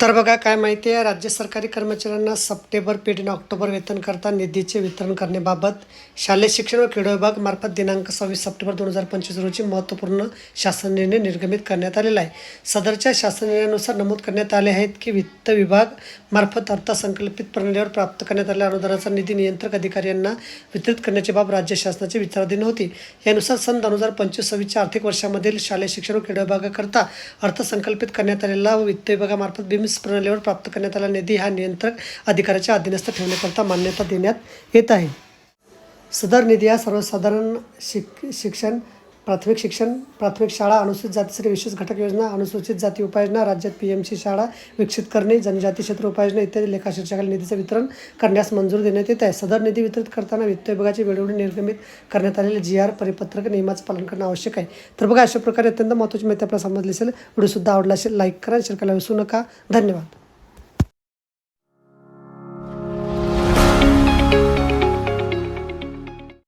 तर बघा काय माहिती आहे? राज्य सरकारी कर्मचाऱ्यांना सप्टेंबर पेड आणि ऑक्टोबर वेतनकरता निधीचे वितरण करण्याबाबत शालेय शिक्षण व क्रीडा विभाग मार्फत दिनांक सव्वीस सप्टेंबर दोन हजार पंचवीस रोजी महत्त्वपूर्ण शासन निर्णय निर्गमित करण्यात आलेला आहे. सदरच्या शासन निर्णयानुसार नमूद करण्यात आले आहेत की वित्त विभाग मार्फत अर्थसंकल्पित प्रणालीवर प्राप्त करण्यात आलेल्या अनुदानाचा निधी नियंत्रक अधिकारी यांना वितरित करण्याची बाब राज्य शासनाची विचाराधीन होती. यानुसार सन दोन हजार पंचवीस सव्वीसच्या आर्थिक वर्षामधील शालेय शिक्षण व क्रीडा विभागाकरता अर्थसंकल्पित करण्यात आलेला व वित्त विभागामार्फत बिम्स प्रणालीवर प्राप्त करण्यात आला निधी हा नियंत्रक अधिकाऱ्याच्या अधीनस्थ ठेवण्याकरता मान्यता देण्यात येत आहे. सदर निधी हा सर्वसाधारण शिक शिक्षण प्राथमिक शिक्षण प्राथमिक शाळा अनुसूचित जातीसाठी विशेष घटक योजना अनुसूचित जाती उपाययोजना राज्यात पी एम सी शाळा विकसित करणे जनजाती क्षेत्र उपाययोजना इत्यादी लेखाशीर्षकाला निधीचं वितरण करण्यास मंजूर देण्यात येत आहे. सदर निधी वितरित करताना वित्त विभागाची वेळोवेळी निर्गमित करण्यात आलेले जी आर परिपत्रक नियमाचं पालन करणं आवश्यक आहे. तर बघा अशा प्रकारे अत्यंत महत्त्वाची माहिती आपल्याला समजली असेल. व्हिडिओसुद्धा आवडला असेल लाईक करा शेअर करायला विसरू नका. धन्यवाद.